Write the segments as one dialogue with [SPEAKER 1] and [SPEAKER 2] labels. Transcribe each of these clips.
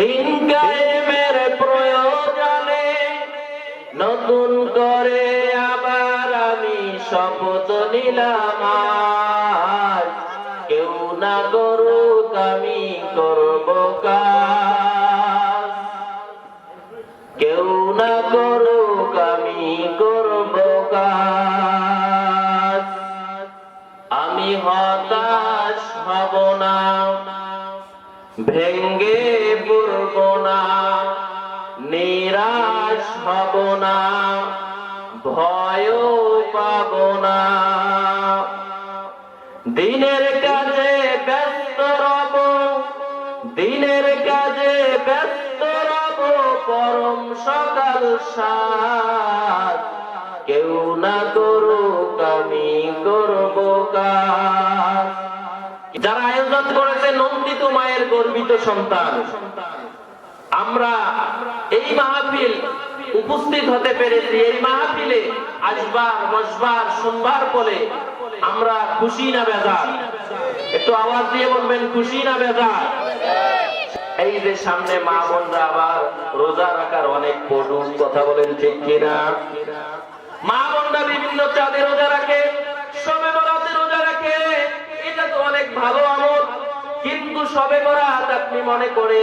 [SPEAKER 1] দিন কায়েমের প্রয়োজনে নতুন করে আবার আমি শপথ নিলাম কেউ না করুক আমি করব কাজ। কেউ না করুক আমি করব কাজ। আমি হতাশ হব না। ভেঙ্গে পড়ব না, নিরাশ হব না, ভয়ও পাব না। দিনের কাজে ব্যস্ত রব, দিনের কাজে ব্যস্ত রব, পরম সকাল সাত কেউ না করুক, আমি করব কাজ। যারা আয়োজন করেছে নন্দিত মায়ের গর্বিত সন্তান। আমরা এই মাহফিল উপস্থিত হতে পেরেছি। এই মাহফিলে আসবার, বসবার, শুনবার পরে আমরা খুশি না বেজার? একটু আওয়াজ দিয়ে বলবেন, খুশি না বেজার? এই যে সামনে মা বোনরা আবার রোজা রাখার অনেক পটু কথা বলেন ঠিক কিনা? মা বোনরা বিভিন্ন চাঁদে রোজা রাখে, সবে বরাতে রোজা রাখে। এটা তো অনেক ভালো আমল, কিন্তু সবে বরাত আপনি মনে করে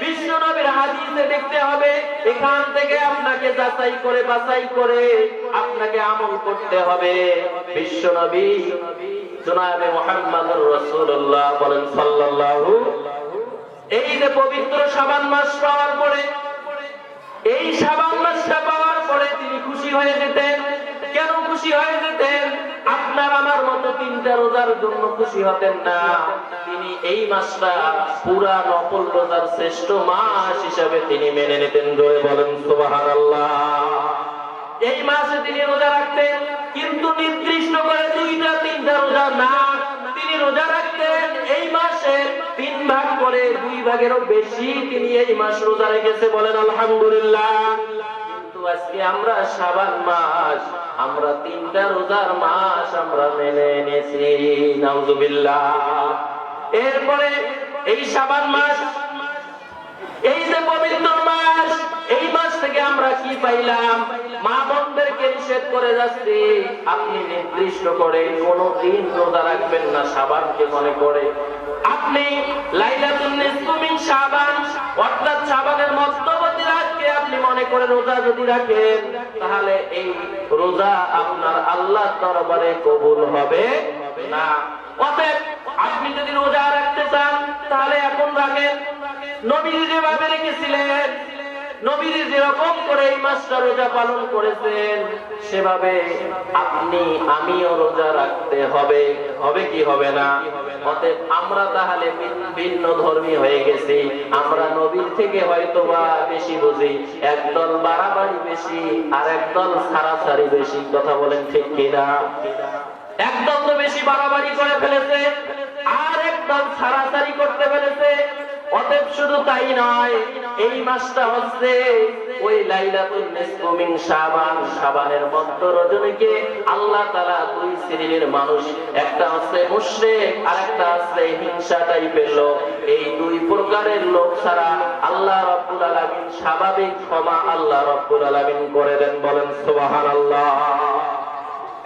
[SPEAKER 1] নবীর হাদিসে দেখতে হবে, এখান থেকে আপনাকে যাচাই করে, বাছাই করে আপনাকে আমল করতে হবে। বিশ্ব নবী জনাবে রাসূলুল্লাহ বলেন সাল্লাল্লাহু, এই যে পবিত্র শাবান মাস পাওয়ার পরে, এই শাবান মাসটা পাওয়ার পরে তিনি খুশি হয়ে যেতেন। কেন খুশি হয়ে যেতেন? আপনার আমার মতো তিনটা রোজার জন্য খুশি হতেন না। তিনি এই মাসটা পুরা নকল রোজার শ্রেষ্ঠ মাস হিসাবে তিনি মেনে নিতেন জোরে বলেন, সুবহানাল্লাহ। এই মাসে তিনি রোজা রাখতেন, কিন্তু নির্দিষ্ট করে দুইটা, তিনটা রোজা না। তিনি রোজা রাখতেন, এই মাসে তিন ভাগ করে দুই ভাগেরও বেশি তিনি এই মাস রোজা রেখেছে বলেন, আলহামদুলিল্লাহ। কিন্তু আজকে আমরা সাবান মাস, আমরা তিনটা রোজার মাস আমরা মেনে এনেছি নাউজুবিল্লাহ। এরপরে এই সাবান মাস, এই যে পবিত্র মাস, এই মাস থেকে আমরা কি পাইলাম? মা বোনদেরকে নিষেধ করে যাচ্ছি, আপনি নির্দিষ্ট করে কোনো দিন রোজা রাখবেন না, সাবানকে মনে করে। আপনি লাইলাতুন নিসফু মিন শাবান অর্থাৎ সাবানের মধ্যবর্তী রাতকে আপনি মনে করে রোজা যদি রাখেন, তাহলে এই রোজা আপনার আল্লাহ দরবারে কবুল হবে না। অতএব আপনি যদি রোজা রাখতে চান, তাহলে এখন রাখেন। নবীজি যেভাবে রেখেছিলেন, নবীজি যেরকম করে এই মাসটা রোজা পালন করেছেন, সেভাবে আপনি, আমিও রোজা রাখতে হবে। হবে কি হবে না? অতএব আমরা তাহলে ভিন্ন ধর্মী হয়ে গেছি। আমরা নবীর থেকে হয়তো বা বেশি বুঝি। একদল বাড়াবাড়ি বেশি আর একদল ছাড়াছাড়ি বেশি। কথা বলেন ঠিক কিনা? একদল তো বেশি বাড়াবাড়ি করে ফেলেছে, আর একদল ছাড়াছাড়ি করতে ফেলেছে। অতএব শুধু তাই নয়, এই মাসটা হচ্ছে ওই লাইলাতুল নিসফু মিন শাবান। শাবানের মধ্য রজনীকে আল্লাহ তাআলা দুই শ্রেণির মানুষ, একটা হচ্ছে মুশরিক আর একটা হচ্ছে হিংসা টাইপের লোক। এই দুই প্রকারের লোক ছাড়া আল্লাহ রাব্বুল আলামিন স্বাভাবিক ক্ষমা আল্লাহ রাব্বুল আলামিন করে দেন বলেন সুবহানাল্লাহ।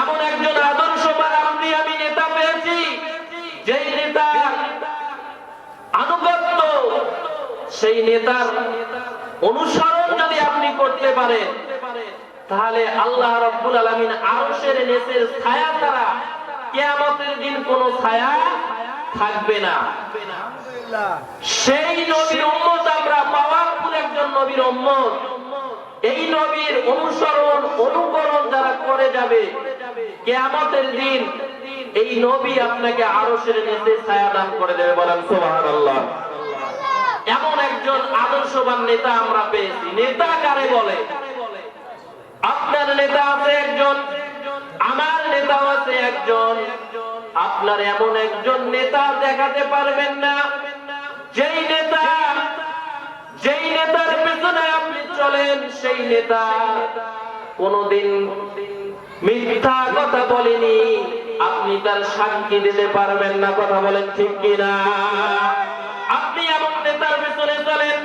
[SPEAKER 1] এমন একজন আদর্শবান আপনি, আমি নেতা পেয়েছি। যেই নেতার আনুগত্য, সেই নেতার অনুসরণ যদি আপনি করতে পারেন, তাহলে আল্লাহ রব্বুল আলমিন আরশের নেচের ছায়া ছাড়া কেয়ামতের দিন কোনো ছায়া থাকবে না। সেই নবীর উম্মত আমরা পাওয়ারফুল একজন নবীর উম্মত। এই নবীর অনুসরণ, অনুকরণ যারা করে যাবে কেয়ামতের দিন এই নবী আপনাকে আরশের নেচে ছায়া দান করে দেবে বলেন সুবহানাল্লাহ। এমন একজন আদর্শবান নেতা আমরা পেয়েছি। নেতা কারে বলে? আপনার নেতা আছে একজন, আমার নেতাও আছে একজন। আপনার এমন একজন নেতা দেখাতে পারবেন না। যেই নেতা, যেই নেতার পেছনে আপনি চলেন, সেই নেতা কোনদিন মিথ্যা কথা বলেনি। আপনি তার সাক্ষী দিতে পারবেন না, কথা বলেন ঠিক কিনা? আপনি এমন নেতার পেছনে চলেন,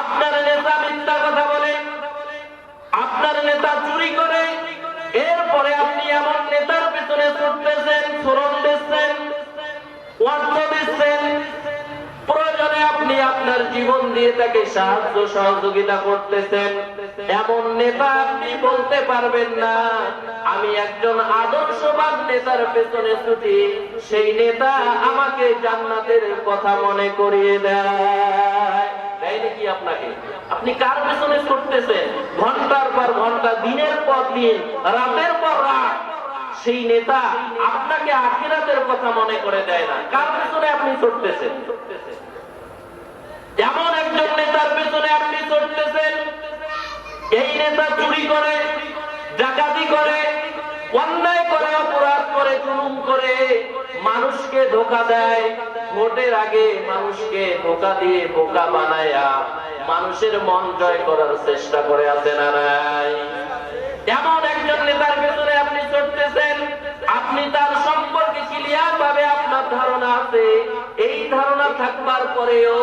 [SPEAKER 1] আপনার নেতা মিথ্যা কথা বলেন আপনার নেতা চুরি করে। এরপরে আপনি এমন নেতার পেছনে ছুটতেছেন শ্রম দিচ্ছেন অর্থ দিচ্ছেন আপনার জীবন দিয়ে তাকে সাহায্য সহযোগিতা করতেছেন। এমন নেতা আপনি বলতে পারবেন না। আমি একজন আদর্শবান নেতার পেছনে ছুটি। সেই নেতা আমাকে জান্নাতের কথা মনে করিয়ে দেয়। দেয় নাকি আপনাকে? আপনি কার পেছনে ছুটতেছেন? ঘণ্টার পর ঘণ্টা, দিনের পর দিন, রাতের পর রাত। সেই নেতা আপনাকে আখিরাতের কথা মনে করে দেয় না। কার পেছনে আপনি ছুটতেছেন? এমন একজন নেতার পেছনে আপনি চলতেছেন এই নেতা চুরি করে, ডাকাতি করে, অন্যায় করে, অপরাধ করে, জুলুম করে, মানুষকে ধোকা দেয়। ভোটের আগে মানুষকে ধোকা দিয়ে বোকা বানায়া মানুষের মন জয় করার চেষ্টা করে আছে না এমন একজন নেতার পেছনে থাকবার পরেও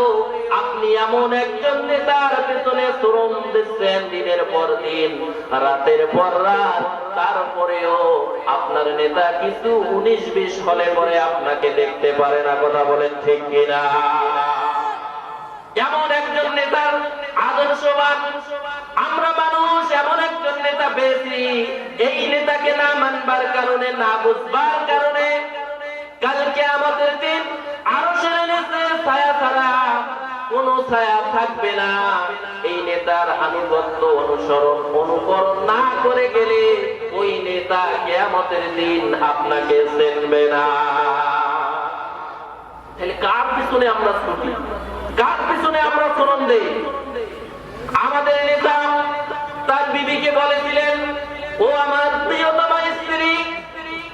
[SPEAKER 1] আপনি এমন একজন নেতার পেছনে শ্রম দিচ্ছেন দিনের পর দিন, রাতের পর রাত, তারপরেও আপনার নেতা কিছু উনিশ বিশ হলে পরে আপনাকে দেখতে পারে না, কথা বলেন ঠিক কিনা? এমন একজন নেতার আদর্শবান, আমরা মানুষ এমন একজন নেতা পেয়েছি, এই নেতাকে না মানবার কারণে, না বুঝবার কারণে, কালকে আমাদের দিন আরও সেরে নেছে ছায়া ছাড়া কোন ছায়া থাকবে না। এই নেতার আনুগত্য অনুসরণ অনুকরণ না করে গেলে ওই নেতা কেয়ামতের দিন আপনাকে চেনবে না। কার পিছনে আমরা ছুটি? কার পিছনে আমরা চরণ দেই? আমাদের নেতা তার বিবিকে বলেছিলেন, ও আমার প্রিয়তমা স্ত্রী,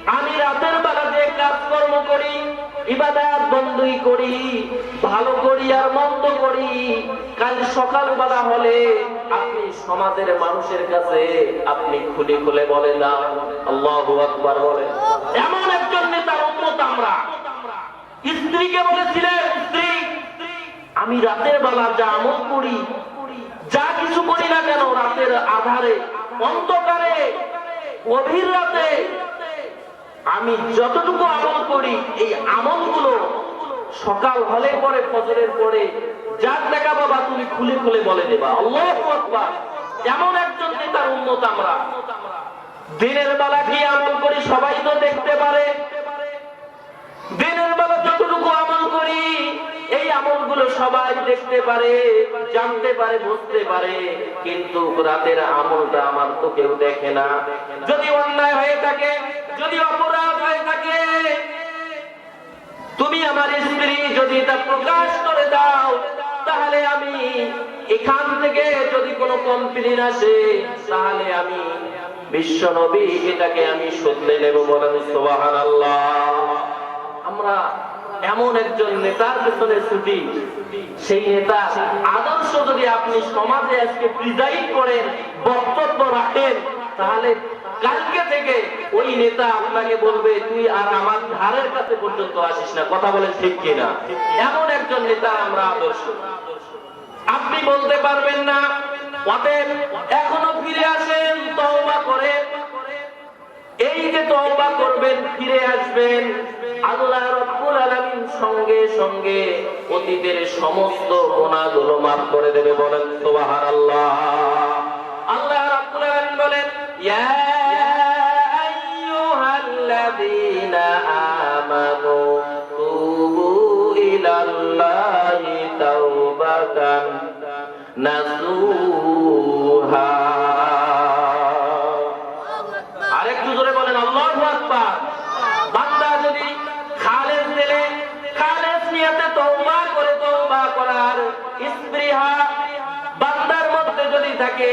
[SPEAKER 1] আমি রাতের বেলা যে কাজকর্ম করি। ইবাদাত বন্ধই করি, ভালো করি আর মন্দ করি। কাল সকালবেলা হলে আপনি সমাজের মানুষের কাছে আপনি খুলে খুলে বলে দাও আল্লাহু আকবার বলেন। এমন একজন নেতার উন্মত আমরা। স্ত্রীকে বলেছিলেন, স্ত্রী, আমি রাতের বেলা যা আমল করি, যা কিছু করি না কেন, রাতের আধারে, অন্ধকারে, গভীর রাতে আমি যতটুকু আমল করি, এই আমলগুলো সকাল হলে পরে ফজরের পরে যার দেখা বাবা তুমি খুলে খুলে বলে দেবা। আল্লাহ এমন একজন নেতার উন্নত আমরা। দিনের বেলা কি আমল করি, সবাই তো দেখতে পারে। দিনের বেলা যতটুকু আমল করি, এই আমলগুলো সবাই দেখতে পারে, জানতে পারে, বুঝতে পারে। কিন্তু রাতের আমলটা আমার তো কেউ দেখে না। যদি অন্যায় হয়ে থাকে যদি অপরাধ হয়ে থাকে, তুমি আমার স্ত্রী যদি এটা প্রকাশ করে দাও, তাহলে আমি এখান থেকে যদি কোনো কমপ্লেন আসে, তাহলে আমি বিশ্ব নবী এটাকে আমি শুনলে নেব বলেন আমরা এমন একজন নেতার পেছনে ছুটি, সেই নেতা আদর্শ যদি আপনি সমাজে আজকে প্রিজাইড করেন, বক্তব্য রাখেন, তাহলে কালকে থেকে ওই নেতা আপনাকে বলবে, তুই আর আমার ধারের কাছে পর্যন্ত আসিস না। কথা বলেন ঠিক কিনা? এমন একজন নেতা আমরা আদর্শ। আপনি বলতে পারবেন না, অতএব এখনও ফিরে আসেন, তওবা করেন। এই যে তওবা করবেন, ফিরে আসবেন, আল্লাহ রব্বুল আলামিন সঙ্গে সঙ্গে অতীতের সমস্ত গুনাহগুলো মাফ করে দেবে বলেন, সুবহানাল্লাহ। থাকে,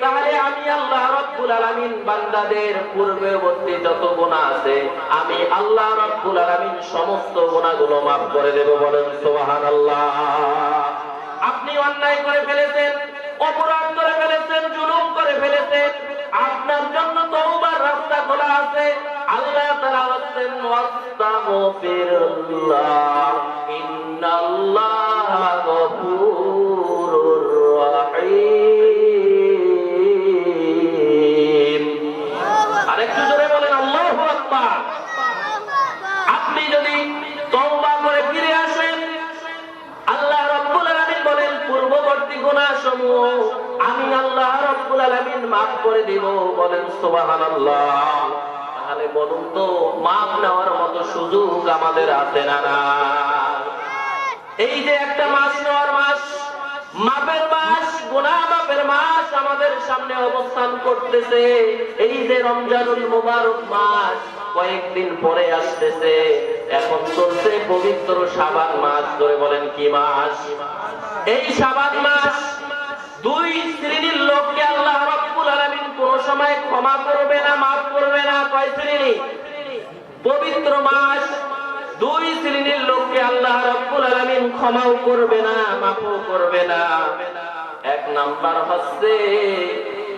[SPEAKER 1] তাহলে আমি আল্লাহ রাব্বুল আলামিন বান্দাদের পূর্ববর্তী যত গুনাহ আছে, আমি আল্লাহ রাব্বুল আলামিন সমস্ত গুনাহগুলো maaf করে দেব বলেন সুবহানাল্লাহ। আপনি অন্যায় করে ফেলেছেন, অপরাধ করে ফেলেছেন, জুলুম করে ফেলেছেন, আপনার জন্য তওবার রাস্তা খোলা আছে, আল্লাহ তাআলা বলেন ওয়াস্তাগফিরুল্লাহ, ইন্নাল্লাহা গফুরুর আমি আল্লাহ রাব্বুল আলামিন maaf করে দেব। বলেন, সুবহানাল্লাহ। তাহলে বলুন তো maaf নেওয়ার মতো সুযোগ আমাদের আছে না না এই যে একটা মাস নেওয়ার মাস, মাপের মাস, গুনাহ মাপের মাস আমাদের সামনে অবস্থান করতেছে। এই যে রমজানুল মুবারক মাস কয়েকদিন পরে আসতেছে, এখন চলছে পবিত্র শাবান মাস। ধরে বলেন, কি মাস? এই শাবান মাস দুই শ্রেণির লোককে আল্লাহ রাব্বুল আলামিন কোন সময় ক্ষমা করবে না, মাফ করবে না। কয় শ্রেণি? পবিত্র মাস। দুই শ্রেণির লোককে আল্লাহ রাব্বুল আলামিন ক্ষমাও করবে না, মাফও করবে না। এক নাম্বার হচ্ছে,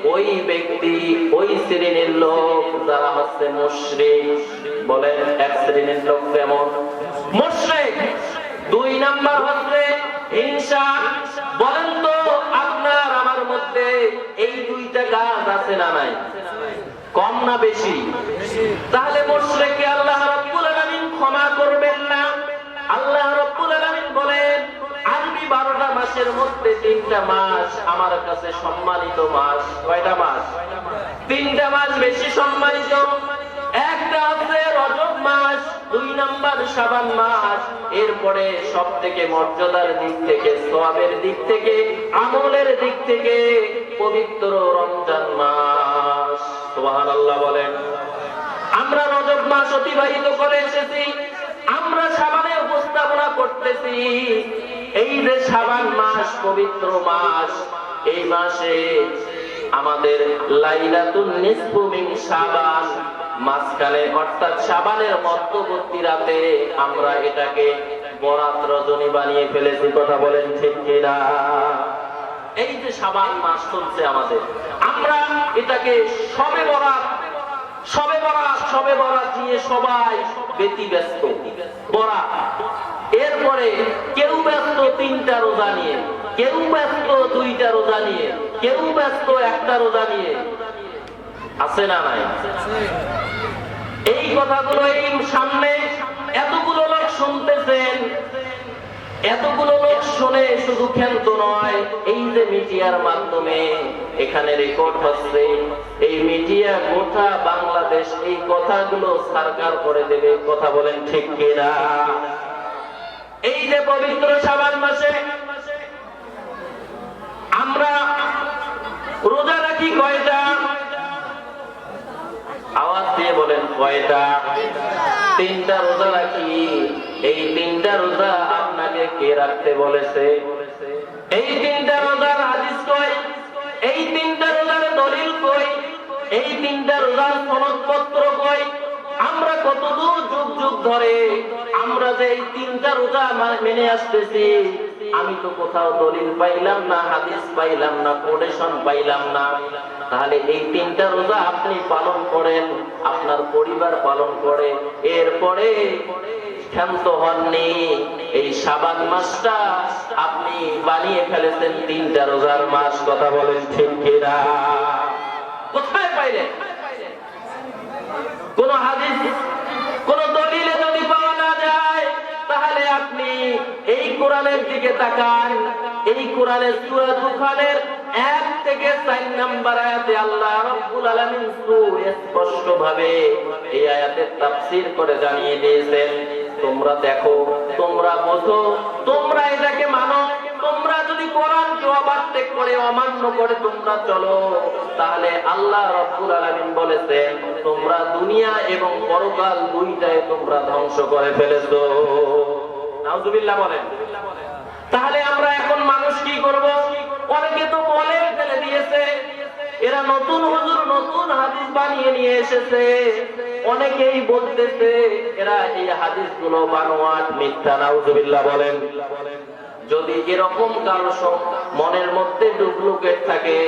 [SPEAKER 1] ওই ব্যক্তি, ওই শ্রেণির লোক যারা হচ্ছে মুশরিক। বলেন, এক শ্রেণির লোক কেমন? মুশরিক। দুই নাম্বার হচ্ছে হিংসা। বলেন তো মধ্যে এই দুইটা কাজ আছে না নাই? কম না বেশি? তাহলে মুশরিককে আল্লাহ রাব্বুল আলামিন ক্ষমা করবেন না। আল্লাহ রাব্বুল আলামিন বলেন আমি 12টা মাসের মধ্যে তিনটা মাস আমার কাছে সম্মানিত মাস। কয়টা মাস? তিনটা মাস বেশি সম্মানিত। মাস, দুই নাম্বার শাবান মাস। এরপরে সব থেকে মর্যাদার দিক থেকে, সোয়াবের দিক থেকে, আমলের দিক থেকে পবিত্র রমজান মাস। সোহান আল্লাহ বলেন, আমরা রজব মাস অতিবাহিত করে এসেছি, আমরা সাবানে উপস্থাপনা করতেছি। এই যে সাবান মাস, পবিত্র মাস, এই মাসে আমাদের লাইলাতুন নিসফু মিন শাবান মাঝখানে, অর্থাৎ শাবানের মধ্যবর্তী রাতে আমরা এটাকে বরাত রজনী বানিয়ে ফেলেছি, কথা বলেন ঠিক কিনা? এই যে সাবান মাস চলছে আমাদের, আমরা এটাকে সবে বরাত সবে বরাত সবে বরাত নিয়ে সবাই ব্যতি ব্যস্ত বরাত। এরপরে কেউ ব্যস্ত তিনটা রোজা নিয়ে, কেউ ব্যস্ত দুইটা রোজা নিয়ে, কেউ ব্যস্ত একটা রোজা নিয়ে আছে না নাই? এই কথাগুলো এই সামনে এতগুলো লোক শুনতেছেন, এতগুলো লোক শুনে শুধু ক্ষান্ত নয়, এই যে মিডিয়ার মাধ্যমে এখানে রেকর্ড হচ্ছে, এই মিডিয়া গোটা বাংলাদেশ এই কথাগুলো সরকার করে দেবে, কথা বলেন ঠিক কিনা? এই যে পবিত্র সাবান মাসে আমরা রোজা রাখি কয়টা? আওয়াজ দিয়ে বলেন, কয়টা? তিনটা রোজা রাখি। এই তিনটা রোজা আপনাকে কে রাখতে বলেছে? এই তিনটা রোজার হাদিস কই? এই তিনটা রোজার দলিল কই? এই তিনটা রোজার সনদপত্র কই? আমরা কতদূর যুগ যুগ ধরে আমরা যে এই তিনটা রোজা মেনে আসতেছি আমি তো কোথাও দলিল পাইলাম না, হাদিস পাইলাম না কোটেশন পাইলাম না। তাহলে এই তিনটা রোজা আপনি পালন করেন, আপনার পরিবার পালন করে। এরপরে হননি। এই সাবান মাসটা আপনি বানিয়ে ফেলেছেন তিনটা রোজার মাস, কথা কোথায় পাইলেন? কোন হাদিস কোরআনের দিকে তাকান, এই কোরআনের সূরা দুখানের এক থেকে চার নাম্বার আয়াতে আল্লাহ রাব্বুল আলামিন সুস্পষ্ট ভাবে এই আয়াতের তাফসীর করে জানিয়ে দিয়েছেন, তোমরা দেখো, তোমরা বোঝো, তোমরা এটাকে মানো, তোমরা যদি কোরআনকে অবাধ্যক করে অমান্য করে তোমরা চলো, তাহলে আল্লাহ রাব্বুল আলামিন বলেছেন, তোমরা দুনিয়া এবং পরকাল দুইটায় তোমরা ধ্বংস করে ফেলেছো। তাহলে আমরা এখন মানুষ কি করব? অনেকে তো বলে ফেলে দিয়েছে, এরা নতুন হুজুর, নতুন হাদিস বানিয়ে নিয়ে এসেছে। অনেকেই বলতেছে, এরা এই হাদিসগুলো বানোয়াট, মিথ্যা, নাউজুবিল্লাহ বলেন। যদি এরকম কারও মনের মধ্যে ডুপ্লিকেট থাকে,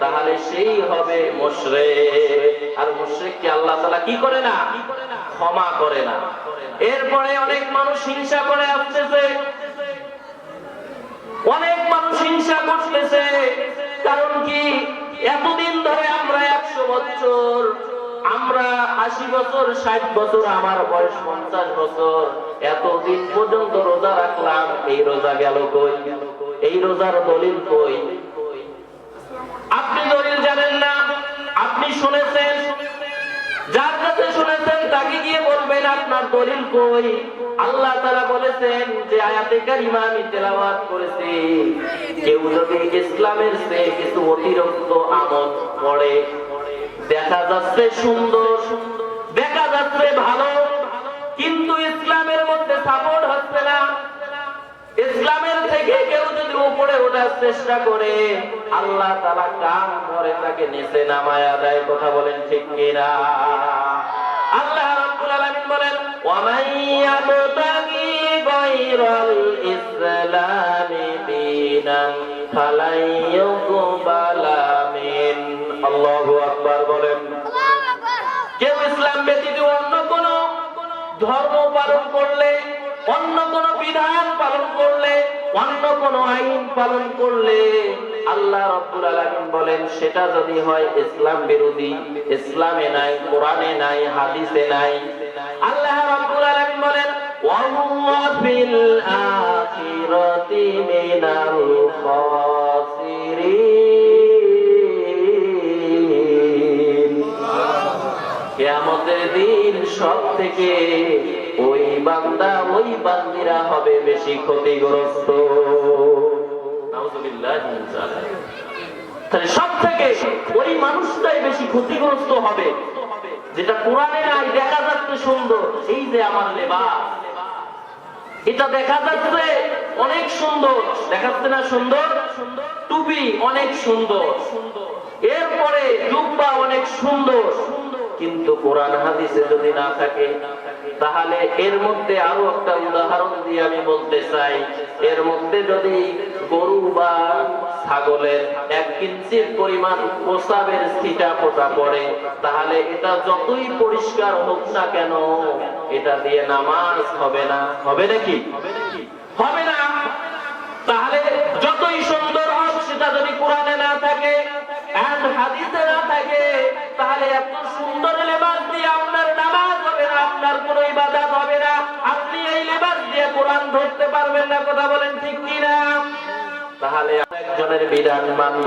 [SPEAKER 1] তাহলে সেই হবে মুশরে আর মুশরিককে আল্লাহ তাআলা কি করে না? ক্ষমা করে না। এরপরে অনেক মানুষ হিংসা করে আসতেছে। অনেক মানুষ হিংসা করতেছে। কারণ কি? এতদিন ধরে আমরা একশো বছর, আমরা আশি বছর, ষাট বছর, আমার বয়স পঞ্চাশ বছর, এতদিন পর্যন্ত রোজা রাখলাম। এই রোজা গেল কই? এই রোজার দলিল কই? আপনি দলিল জানেন না। আপনি শুনেছেন? যার কাছে শুনেছেন, তাকে গিয়ে বলবেন, আপনার দলিল কই? আল্লাহ তারা বলেছেন যে, আয়াতে তেলাওয়াত কেউ যদি ইসলামের চেয়ে কিছু অতিরিক্ত আমল করে, দেখা যাচ্ছে সুন্দর, দেখা যাচ্ছে ভালো, কিন্তু ইসলামের মধ্যে সাপোর্ট হচ্ছে না। ইসলামের থেকে কেউ যদি উপরে ওঠার চেষ্টা করে আল্লাহ তারা কাম ধরে তাকে নিচে নামায়া দেয় কথা বলেন ঠিক কিনা? আল্লাহ রাব্বুল আলামিন বলেন ওয়ামান ইয়াবতাগি গায়রাল ইসলামি দীনান ফালাই ইউকবালা মিন। আল্লাহু আকবার বলেন। কেউ ইসলাম ব্যতীত অন্য কোন ধর্ম পালন করলে অন্য কোন বিধান পালন করলে, অন্য কোন আইন পালন করলে আল্লাহ রব্বুল আলামিন বলেন, সেটা যদি হয় ইসলাম বিরোধী, ইসলামে নাই, কোরআনে নাই, হাদিসে নাই। আল্লাহ রব্বুল আলামিন বলেন কেয়ামতের দিন সব থেকে ওই বান্দা ওই বান্দিরা হবে বেশি ক্ষতিগ্রস্ত। তাহলে সব থেকে ওই মানুষটাই বেশি ক্ষতিগ্রস্ত হবে যেটা কোরআনে নাই দেখা যাচ্ছে সুন্দর। এই যে আমার লেবাস এটা দেখা যাচ্ছে অনেক সুন্দর। দেখাচ্ছে না সুন্দর? টুপি অনেক সুন্দর। এরপরে জুব্বা অনেক সুন্দর। কিন্তু কোরআন হাদিসে যদি না থাকে তাহলে এর মধ্যে আরও একটা উদাহরণ দিয়ে আমি বলতে চাই। এর মধ্যে যদি গরু বা ছাগলের এক কিঞ্চিত পরিমাণ প্রসাবের ছিটা ফোটা পড়ে, তাহলে এটা যতই পরিষ্কার হোক না কেন, এটা দিয়ে নামাজ হবে না। হবে নাকি হবে না। তাহলে যতই সুন্দর হোক, সেটা যদি কোরআনে না থাকে হাদিসে না থাকে, তাহলে এত সুন্দর লেবাস দিয়ে আপনার নামাজ আপনার কোনো ইবাদত হবে না। আপনি এই লেবাস দিয়ে কোরআন ধরতে পারবেন না, কথা বলেন ঠিক কিনা? তাহলে একজনের বিধান মানব।